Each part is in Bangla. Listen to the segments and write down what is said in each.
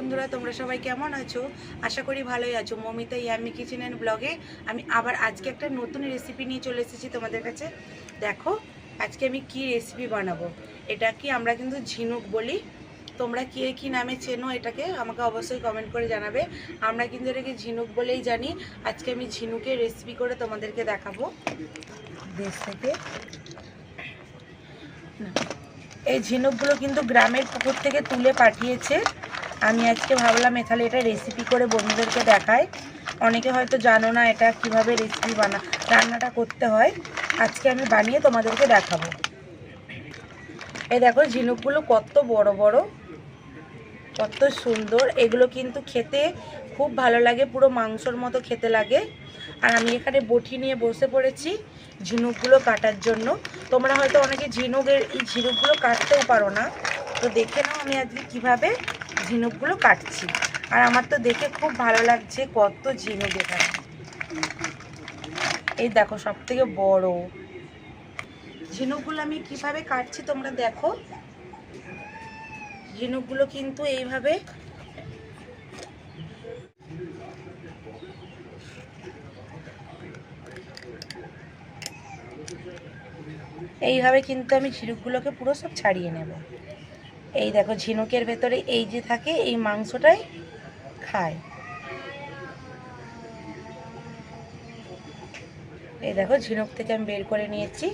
বন্ধুরা, তোমরা সবাই কেমন আছো? আশা করি ভালোই আছো। মমিতা ইয়ামি কিচেন অ্যান্ড ব্লগে আমি আবার আজকে একটা নতুন রেসিপি নিয়ে চলে এসেছি তোমাদের কাছে। দেখো, আজকে আমি কি রেসিপি বানাবো? এটা কি আমরা কিন্তু ঝিনুক বলি? তোমরা কে কি নামে চেনো এটাকে? আমাকে অবশ্যই কমেন্ট করে জানাবে। আমরা কিন্তু এটাকে ঝিনুক বলেই জানি। আজকে আমি ঝিনুকের রেসিপি করে তোমাদেরকে দেখাবো। দেশ থেকে। এই ঝিনুকগুলো কিন্তু গ্রামের পুকুর থেকে তুলে পাঠিয়েছে। আমি আজকে ভাবলাম এখানে এটা রেসিপি করে বন্ধুদেরকে দেখাই। অনেকে হয়তো জানো না এটা কীভাবে রেসিপি বানা, রান্নাটা করতে হয়। আজকে আমি বানিয়ে তোমাদেরকে দেখাবো। এই দেখো ঝিনুকগুলো কত বড় বড়, কত সুন্দর। এগুলো কিন্তু খেতে খুব ভালো লাগে, পুরো মাংসর মতো খেতে লাগে। আর আমি এখানে বটি নিয়ে বসে পড়েছি ঝিনুকগুলো কাটার জন্য। তোমরা হয়তো অনেকে ঝিনুকের, এই ঝিনুকগুলো কাটতেও পারো না। তো দেখে নাও আমি আজকে কীভাবে ঝিনুকগুলো কাটছি। আর আমার তো দেখে খুব ভালো লাগছে কত ঝিনুক এখানে। এই দেখো সব থেকে বড়। ঝিনুকগুলো আমি কীভাবে কাটছি তোমরা দেখো। ঝিনুকগুলো কিন্তু এইভাবে এইভাবে কিন্তু আমি ঝিনুকগুলোকে পুরো সব ছাড়িয়ে নেব। এই দেখো ঝিনুকের ভেতরে এই যে থাকে, এই মাংসটাই খায়। এই দেখো ঝিনুক থেকে আমি বের করে নিয়েছি।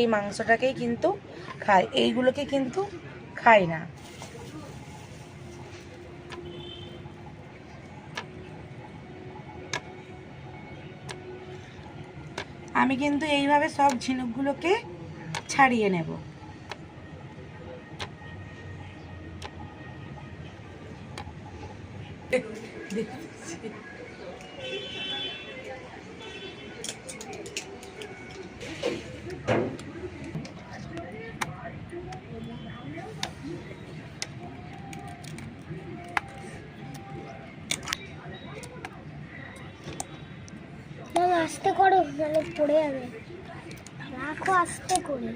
এই মাংসটাকেই কিন্তু খায়, এইগুলোকে কিন্তু খায় না। আমি কিন্তু এইভাবে সব ঝিনুকগুলোকে ছাড়িয়ে নেব। না আস্তে করো নাহলে পড়ে যাবে। রাখো আস্তে করে।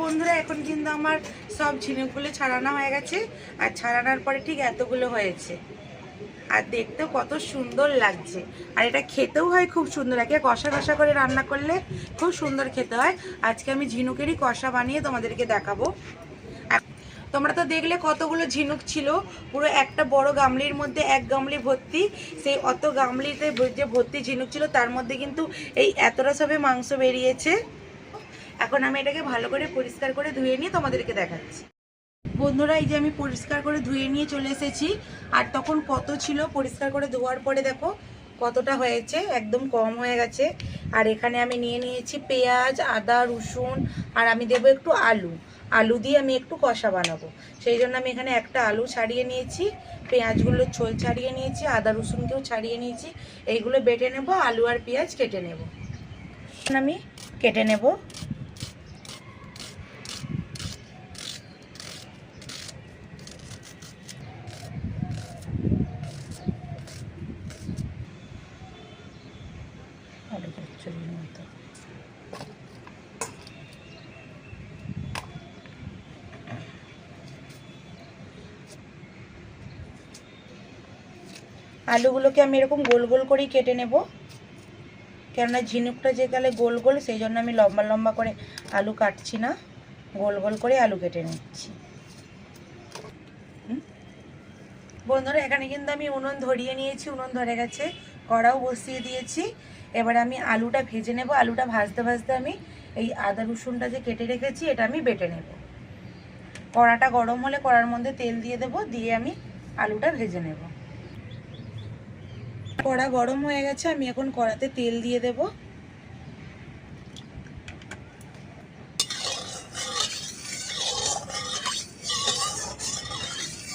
বন্ধুরা, এখন কিন্তু আমার সব ঝিনুকগুলো ছাড়ানো হয়ে গেছে। আর ছাড়ানোর পরে ঠিক এতগুলো হয়েছে। আর দেখতেও কত সুন্দর লাগছে। আর এটা খেতেও হয় খুব সুন্দর। একে কষা কষা করে রান্না করলে খুব সুন্দর খেতে হয়। আজকে আমি ঝিনুকেরই কষা বানিয়ে তোমাদেরকে দেখাবো। তোমরা তো দেখলে কতগুলো ঝিনুক ছিল। পুরো একটা বড় গামলির মধ্যে এক গামলি ভর্তি। সেই অত গামলিতে যে ভর্তি ঝিনুক ছিল, তার মধ্যে কিন্তু এই এতটা সবে মাংস বেরিয়েছে। এখন আমি এটাকে ভালো করে পরিষ্কার করে ধুয়ে নিয়ে তোমাদেরকে দেখাচ্ছি। বন্ধুরা, এই যে আমি পরিষ্কার করে ধুয়ে নিয়ে চলে এসেছি। আর তখন কত ছিল পরিষ্কার করে ধোয়ার পরে দেখো, কতটা হয়েছে, একদম কম হয়ে গেছে। আর এখানে আমি নিয়ে নিয়েছি পেঁয়াজ, আদা, রসুন, আর আমি দেবো একটু আলু। আলু দিয়ে আমি একটু কষা বানাবো। সেই জন্য আমি এখানে একটা আলু ছাড়িয়ে নিয়েছি, পেঁয়াজগুলো ছোল ছাড়িয়ে নিয়েছি, আদা রসুনকেও ছাড়িয়ে নিয়েছি। এইগুলো বেটে নেব, আলু আর পেঁয়াজ কেটে নেব। আমি কেটে নেব আলু চচ্চড়ির মতো আলুগুলোকে আমি এরকম গোল গোল করেই কেটে নেব। কেননা ঝিনুকটা যে গেলে গোল গোল, সেই জন্য আমি লম্বা লম্বা করে আলু কাটছি না। গোল গোল করে আলু কেটে নিচ্ছি? বন্ধুরা, এখানে কিন্তু আমি উনুন ধরিয়ে নিয়েছি। উনুন ধরে গেছে, কড়াও বসিয়ে দিয়েছি। এবার আমি আলুটা ভেজে নেব। আলুটা ভাজতে ভাজতে আমি এই আদা রসুনটা যে কেটে রেখেছি, এটা আমি বেটে নেব। কড়াটা গরম হলে কড়ার মধ্যে তেল দিয়ে দেব। দিয়ে আমি আলুটা ভেজে নেব। কড়া গরম হয়ে গেছে, আমি এখন কড়াতে তেল দিয়ে দেব।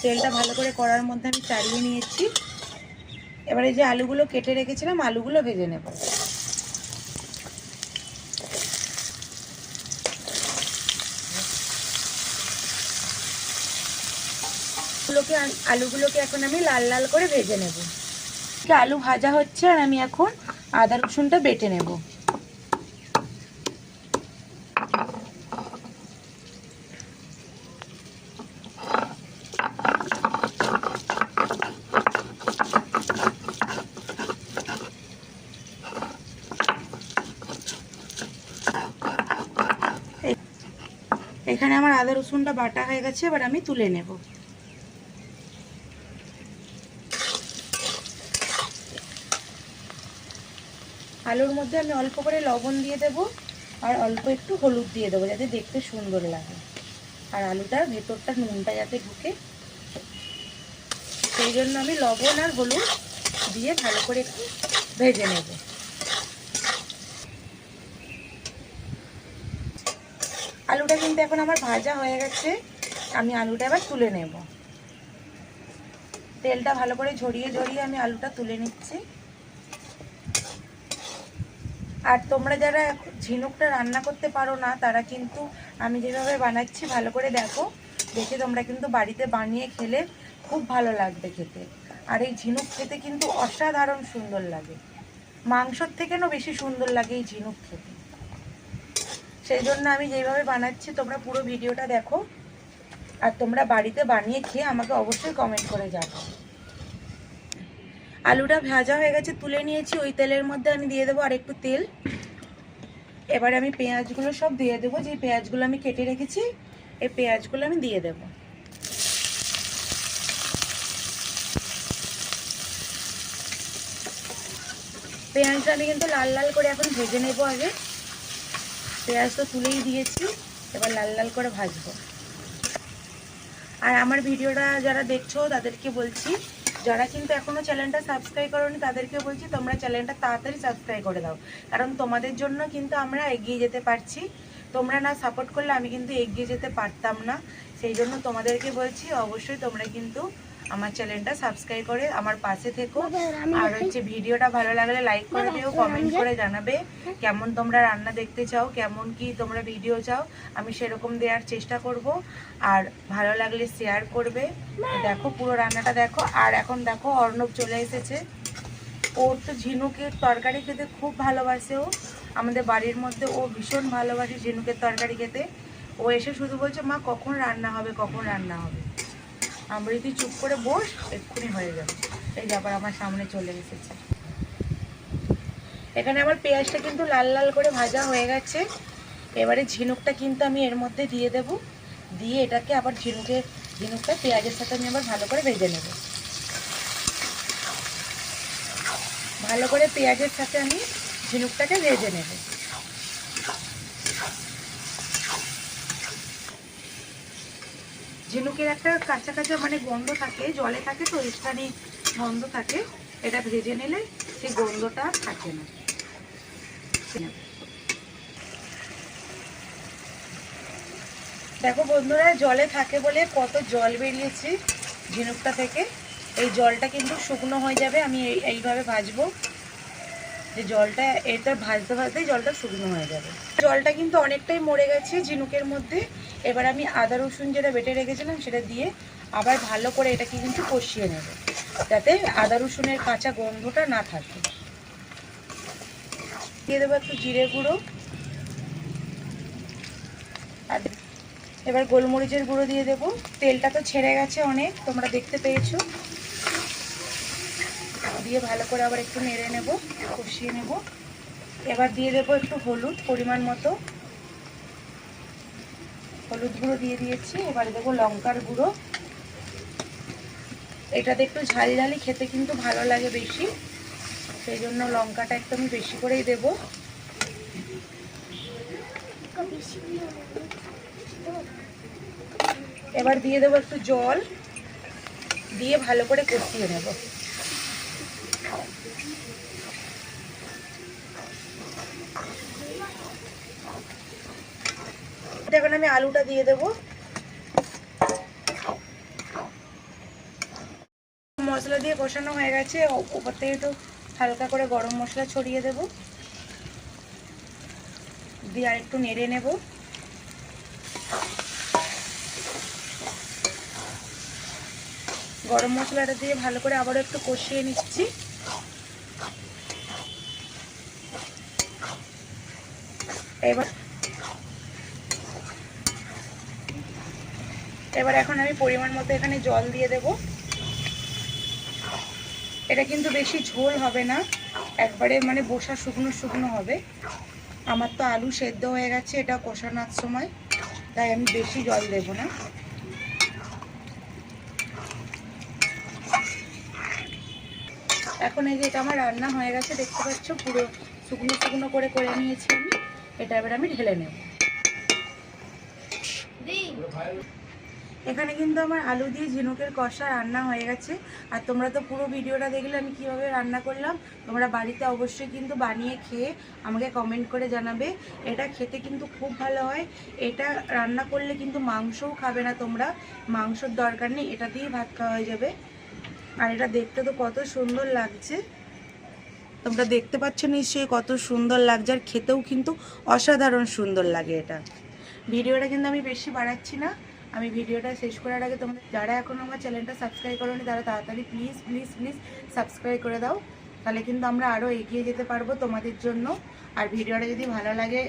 তেলটা ভালো করে কড়ার মধ্যে আমি চাড়িয়ে নিয়েছি। এবারে যে আলুগুলো কেটে রেখেছিলাম, আলুগুলো ভেজে নেব। আলুগুলোকে আলুগুলোকে এখন আমি লাল লাল করে ভেজে নেব। আলু ভাজা হচ্ছে আর আমি এখন আদা রসুনটা বেটে নেব। এখানে আমার আদা রসুনটা বাটা হয়ে গেছে, এবার আমি তুলে নেব। আলুর মধ্যে আমি অল্প করে লবণ দিয়ে দেব আর অল্প একটু হলুদ দিয়ে দেবো যাতে দেখতে সুন্দর লাগে। আর আলুটার ভেতরটা নুনটা যাতে ঢুকে। সেই জন্য আমি লবণ আর হলুদ দিয়ে ভালো করে একটু ভেজে নেব। আলুটা কিন্তু এখন আমার ভাজা হয়ে গেছে। আমি আলুটা এবার তুলে নেব। তেলটা ভালো করে ঝরিয়ে ঝরিয়ে আমি আলুটা তুলে নিচ্ছি। আর তোমরা যারা ঝিনুকটা রান্না করতে পারো না, তারা কিন্তু আমি যেভাবে বানাচ্ছি, ভালো করে দেখো। দেখে তোমরা কিন্তু বাড়িতে বানিয়ে খেলে খুব ভালো লাগবে খেতে। আর এই ঝিনুক খেতে কিন্তু অসাধারণ সুন্দর লাগে। মাংসর থেকে থেকেও বেশি সুন্দর লাগে এই ঝিনুক খেতে। সেই জন্য আমি যেভাবে বানাচ্ছি, তোমরা পুরো ভিডিওটা দেখো। আর তোমরা বাড়িতে বানিয়ে খেয়ে আমাকে অবশ্যই কমেন্ট করে জানাও। আলুটা ভাজা হয়ে গেছে, তুলে নিয়েছি। ওই তেলের মধ্যে আমি দিয়ে দেবো আর একটু তেল। এবারে আমি পেঁয়াজগুলো সব দিয়ে দেবো। যে পেঁয়াজগুলো আমি কেটে রেখেছি, এই পেঁয়াজগুলো আমি দিয়ে দেবো। পেঁয়াজটা আমি কিন্তু লাল লাল করে এখন ভেজে নেব আগে। পেঁয়াজ তো তুলেই দিয়েছি, এবার লাল লাল করে ভাজবো। আর আমার ভিডিওটা যারা দেখছ, তাদেরকে বলছি যারা কিন্তু এখনও চ্যানেলটা সাবস্ক্রাইব করোনি, তাদেরকে বলছি তোমরা চ্যানেলটা তাড়াতাড়ি সাবস্ক্রাইব করে দাও। কারণ তোমাদের জন্য কিন্তু আমরা এগিয়ে যেতে পারছি। তোমরা না সাপোর্ট করলে আমি কিন্তু এগিয়ে যেতে পারতাম না। সেই জন্য তোমাদেরকে বলছি, অবশ্যই তোমরা কিন্তু আমার চ্যানেলটা সাবস্ক্রাইব করে আমার পাশে থেকো। আর হচ্ছে ভিডিওটা ভালো লাগলে লাইক করে দিও কমেন্ট করে জানাবে কেমন তোমরা রান্না দেখতে চাও কেমন কি তোমরা ভিডিও চাও আমি সেরকম দেওয়ার চেষ্টা করব। আর ভালো লাগলে শেয়ার করবে। দেখো পুরো রান্নাটা দেখো। আর এখন দেখো অর্ণব চলে এসেছে। ওর তো ঝিনুকের তরকারি খেতে খুব ভালোবাসে ও। আমাদের বাড়ির মধ্যে ও ভীষণ ভালোবাসে ঝিনুকের তরকারি খেতে। ও এসে শুধু বলছে মা কখন রান্না হবে কখন রান্না হবে? আমরা তুই চুপ করে বস, এক্ষুনি হয়ে যাবে। এই ব্যাপার আমার সামনে চলে এসেছে। এখানে আমার পেঁয়াজটা কিন্তু লাল লাল করে ভাজা হয়ে গেছে। এবারে ঝিনুকটা কিন্তু আমি এর মধ্যে দিয়ে দেব। দিয়ে এটাকে আবার ঝিনুকে, ঝিনুকটা পেঁয়াজের সাথে আমি আবার ভালো করে ভেজে নেব। ভালো করে পেঁয়াজের সাথে আমি ঝিনুকটাকে ভেজে নেব। ঝিনুকের একটা কাঁচা কাঁচা মানে গন্ধ থাকে, জলে থাকে তো এখানে গন্ধ থাকে। এটা ভেজে নিলে সেই গন্ধটা থাকে না। দেখো বন্ধুরা, জলে থাকে বলে কত জল বেরিয়েছে ঝিনুকটা থেকে। এই জলটা কিন্তু শুকনো হয়ে যাবে, আমি এই, এইভাবে ভাজবো। যে জলটা, এটা ভাজতে ভাজতেই জলটা শুকনো হয়ে যাবে। জলটা কিন্তু অনেকটাই মরে গেছে ঝিনুকের মধ্যে। এবার আমি আদা রসুন যেটা বেটে রেখেছিলাম সেটা দিয়ে আবার ভালো করে এটাকে কিন্তু কষিয়ে নেব, যাতে আদা রসুনের কাঁচা গন্ধটা না থাকে। দিয়ে দেবো একটু জিরে গুঁড়ো। আর এবার গোলমরিচের গুঁড়ো দিয়ে দেবো। তেলটা তো ছেড়ে গেছে অনেক, তোমরা দেখতে পেয়েছ। দিয়ে ভালো করে আবার একটু নেড়ে নেব, কষিয়ে নেব। এবার দিয়ে দেবো একটু হলুদ পরিমাণ মতো। হলুদ গুঁড়ো দিয়ে দিয়েছি। এবারে দেবো লঙ্কার গুঁড়ো। এটাতে একটু ঝাল ঝালি খেতে কিন্তু ভালো লাগে বেশি। সেই জন্য লঙ্কাটা একটু আমি বেশি করেই দেবো। এবার দিয়ে দেবো একটু জল। দিয়ে ভালো করে কষিয়ে নেব। এখন আমি আলুটা দিয়ে দেবো। মশলা দিয়ে কষানো হয়ে গেছে। ও- উপর থেকে একটু হালকা করে গরম মশলা ছড়িয়ে দেব। দিয়ে আর একটু নেড়ে নেব। গরম মশলাটা দিয়ে ভালো করে আবারও একটু কষিয়ে নিচ্ছি। এবার এবার এখন আমি পরিমাণ মতো এখানে জল দিয়ে দেব। এটা কিন্তু বেশি ঝোল হবে না, একবারে মানে বসা শুকনো শুকনো হবে। আমার তো আলু সেদ্ধ হয়ে গেছে, এটা কষানোর সময়, তাই আমি বেশি জল দেব না। এখন এই যে এটা আমার রান্না হয়ে গেছে, দেখতে পাচ্ছ পুরো শুকনো শুকনো করে করে নিয়েছি আমি। এটা এবার আমি ঢেলে নেব। এখানে কিন্তু আমার আলু দিয়ে ঝিনুকের কষা রান্না হয়ে গেছে। আর তোমরা তো পুরো ভিডিওটা দেখলে আমি কীভাবে রান্না করলাম, তোমরা বাড়িতে অবশ্যই কিন্তু বানিয়ে খেয়ে আমাকে কমেন্ট করে জানাবে। এটা খেতে কিন্তু খুব ভালো হয়। এটা রান্না করলে কিন্তু মাংসও খাবে না তোমরা। মাংসর দরকার নেই, এটা দিয়েই ভাত খাওয়া হয়ে যাবে। আর এটা দেখতে তো কত সুন্দর লাগছে। তোমরা দেখতে পাচ্ছ নিশ্চয়ই কত সুন্দর লাগছে, আর খেতেও কিন্তু অসাধারণ সুন্দর লাগে এটা। ভিডিওটা কিন্তু আমি বেশি বাড়াচ্ছি না। আমি ভিডিওটা শেষ করার আগে তোমাদের, যারা এখন আমার চ্যানেলটা সাবস্ক্রাইব করোনি, তারা তাড়াতাড়ি প্লিজ প্লিজ প্লিজ সাবস্ক্রাইব করে দাও। তাহলে কিন্তু আমরা আরও এগিয়ে যেতে পারব তোমাদের জন্য। আর ভিডিওটা যদি ভালো লাগে,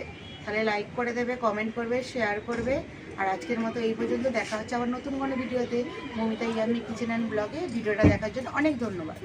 তাহলে লাইক করে দেবে কমেন্ট করবে শেয়ার করবে। আর আজকের মতো এই পর্যন্ত, দেখা হচ্ছে আবার নতুন কোনো ভিডিওতে। মমিতা ইয়ামি কিচেন অ্যান্ড ব্লগে। ভিডিওটা দেখার জন্য অনেক ধন্যবাদ।